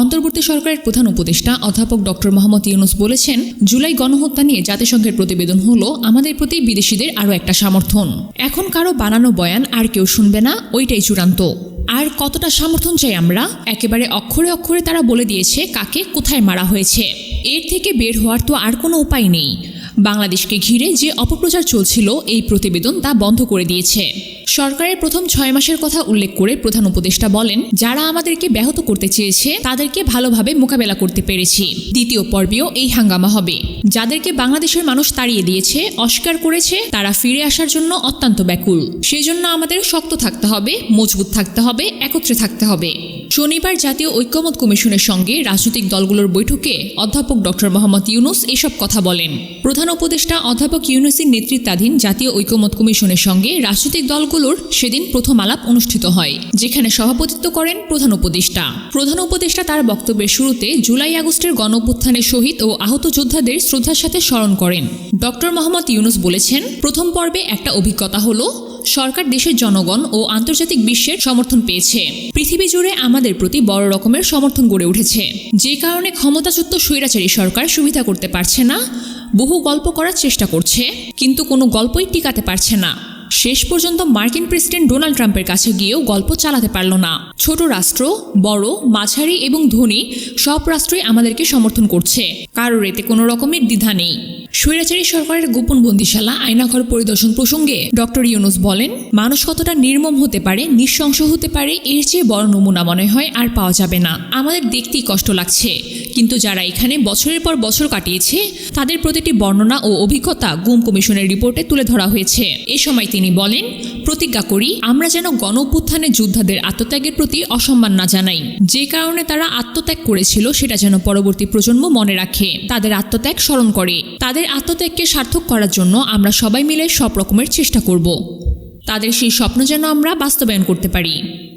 অন্তর্বর্তী সরকারের প্রধান উপদেষ্টা অধ্যাপক ডক্টর মোহাম্মদ ইউনুস বলেছেন, জুলাই গণহত্যা নিয়ে জাতিসংঘের প্রতিবেদন হলো আমাদের প্রতি বিদেশিদের আরও একটা সমর্থন। এখন কারও বানানো বয়ান আর কেউ শুনবে না, ওইটাই চূড়ান্ত। আর কতটা সমর্থন চাই আমরা? একেবারে অক্ষরে অক্ষরে তারা বলে দিয়েছে কাকে কোথায় মারা হয়েছে। এর থেকে বের হওয়ার তো আর কোনো উপায় নেই। বাংলাদেশকে ঘিরে যে অপপ্রচার চলছিল, এই প্রতিবেদন তা বন্ধ করে দিয়েছে। সরকারের প্রথম ছয় মাসের কথা উল্লেখ করে প্রধান উপদেষ্টা বলেন, যারা আমাদেরকে ব্যাহত করতে চেয়েছে, তাদেরকে ভালোভাবে মোকাবেলা করতে পেরেছি। দ্বিতীয় পর্বেও এই হাঙ্গামা হবে। যাদেরকে বাংলাদেশের মানুষ তাড়িয়ে দিয়েছে, অস্বীকার করেছে, তারা ফিরে আসার জন্য অত্যন্ত ব্যাকুল। সেজন্য আমাদের শক্ত থাকতে হবে, মজবুত থাকতে হবে, একত্রে থাকতে হবে। শনিবার জাতীয় ঐক্যমত কমিশনের সঙ্গে রাজনৈতিক দলগুলোর বৈঠকে অধ্যাপক ডক্টর মোহাম্মদ ইউনুস এসব কথা বলেন। প্রধান উপদেষ্টা অধ্যাপক ইউনুসের নেতৃত্বাধীন জাতীয় ঐক্যমত কমিশনের সঙ্গে রাজনৈতিক দলগুলোর সেদিন প্রথম আলাপ অনুষ্ঠিত হয়, যেখানে সভাপতিত্ব করেন প্রধান উপদেষ্টা। প্রধান উপদেষ্টা তার বক্তব্যের শুরুতে জুলাই আগস্টের গণ শহীদ ও আহত যোদ্ধাদের শ্রদ্ধার সাথে স্মরণ করেন। ডক্টর মোহাম্মদ ইউনুস বলেছেন, প্রথম পর্বে একটা অভিজ্ঞতা হলো সরকার দেশের জনগণ ও আন্তর্জাতিক বিশ্বের সমর্থন পেয়েছে। পৃথিবী জুড়ে আমাদের প্রতি বড় রকমের সমর্থন গড়ে উঠেছে। যে কারণে ক্ষমতাচ্যুত স্বৈরাচারী সরকার সুবিধা করতে পারছে না, বহু গল্প করার চেষ্টা করছে, কিন্তু কোনো গল্পই টিকাতে পারছে না। শেষ পর্যন্ত মার্কিন প্রেসিডেন্ট ডোনাল্ড ট্রাম্পের কাছে গিয়েও গল্প চালাতে পারল না। ছোট রাষ্ট্র, বড়, মাঝারি এবং ধনী সব রাষ্ট্রই আমাদেরকে সমর্থন করছে। কারোর এতে কোনো রকমের দ্বিধা নেই। স্বৈরাচারী সরকারের গোপন বন্দিশালা আয়নাঘর পরিদর্শন প্রসঙ্গে ডক্টর ইউনুস বলেন, মানুষ কতটা নির্মম হতে পারে, নিঃশংস হতে পারে, এর চেয়ে বড় নমুনা মনে হয় আর পাওয়া যাবে না। আমাদের দেখতেই কষ্ট লাগছে। কিন্তু যারা এখানে বছরের পর বছর কাটিয়েছে, তাদের প্রতিটি বর্ণনা ও অভিজ্ঞতা গুম কমিশনের রিপোর্টে তুলে ধরা হয়েছে। এ সময় তিনি বলেন, প্রতিজ্ঞা করি, আমরা যেন গণ অভ্যুত্থানে যোদ্ধাদের আত্মত্যাগের প্রতি অসম্মান না জানাই। যে কারণে তারা আত্মত্যাগ করেছিল, সেটা যেন পরবর্তী প্রজন্ম মনে রাখে। তাদের আত্মত্যাগ স্মরণ করে। তাদের আত্মত্যাগকে সার্থক করার জন্য আমরা সবাই মিলে সব রকমের চেষ্টা করব। তাদের সেই স্বপ্ন যেন আমরা বাস্তবায়ন করতে পারি।